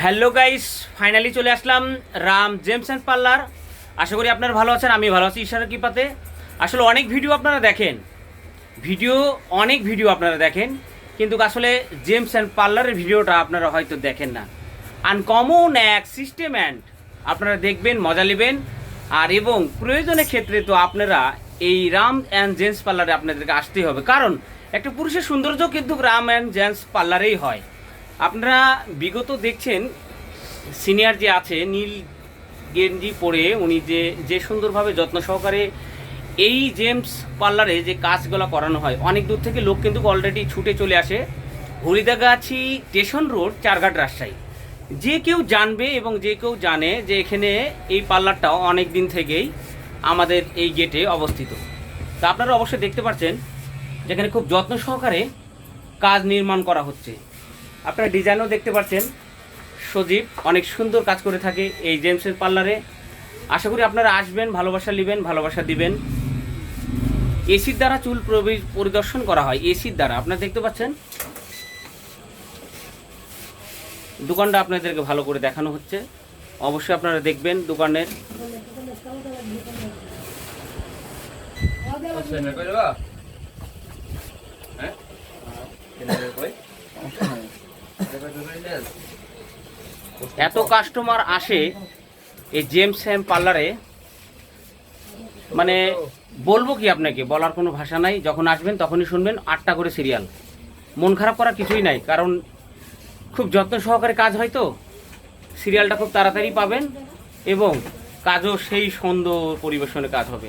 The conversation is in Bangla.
হ্যালো গাইস ফাইনালি চলে আসলাম রাম জেমস অ্যান্ড পার্লার আশা করি আপনারা ভালো আছেন আমি ভালো আছি ঈশ্বরের কৃপাতে। আসলে অনেক ভিডিও আপনারা দেখেন। ভিডিও, অনেক ভিডিও আপনারা দেখেন, কিন্তু আসলে জেমস অ্যান্ড পার্লারের ভিডিওটা আপনারা হয়তো দেখেন না। আনকমন এক সিস্টেম অ্যান্ড আপনারা দেখবেন, মজা নেবেন। আর এবং প্রয়োজনের ক্ষেত্রে তো আপনারা এই রাম অ্যান্ড জেন্টস পার্লারে আপনাদেরকে আসতেই হবে। কারণ, একটা পুরুষের সৌন্দর্য কিন্তু রাম অ্যান্ড জেন্টস পার্লারেই হয়। আপনারা বিগত দেখছেন, সিনিয়র যে আছে, নীল গেঞ্জি পরে উনি যে যে সুন্দরভাবে যত্ন সহকারে এই জেমস পার্লারে যে কাজগুলো করানো হয়, অনেক দূর থেকে লোক কিন্তু অলরেডি ছুটে চলে আসে। Haridagachhi station road, Charghat Rajshahi. যে কেউ জানবে এবং যে কেউ জানে যে এখানে এই পার্লারটাও অনেক দিন থেকেই আমাদের এই গেটে অবস্থিত। তা আপনারা অবশ্যই দেখতে পাচ্ছেন যেখানে খুব যত্ন সহকারে কাজ নির্মাণ করা হচ্ছে। আপনারা ডিজাইনও দেখতে পাচ্ছেন। সজীব অনেক সুন্দর কাজ করে থাকে এই জেমসের পার্লারে। আশা করি আপনারা আসবেন, ভালোবাসা নেবেন, ভালোবাসা দিবেন। এসির দ্বারা চুল পরিদর্শন করা হয়, এসির দ্বারা। আপনারা দেখতে পাচ্ছেন? দোকানটা আপনাদেরকে ভালো করে দেখানো হচ্ছে। অবশ্যই আপনারা দেখবেন দোকানের। এত কাস্টমার আসে এই জেমস হ্যাম পার্লারে মানে বলব কি আপনাকে, বলার কোনো ভাষা নাই, যখন আসবেন তখনই শুনবেন আটটা করে সিরিয়াল মন খারাপ করার কিছুই নাই, কারণ খুব যত্ন সহকারে কাজ হয় তো। সিরিয়ালটা খুব তাড়াতাড়ি পাবেন এবং কাজও সেই সুন্দর পরিবেশনে কাজ হবে।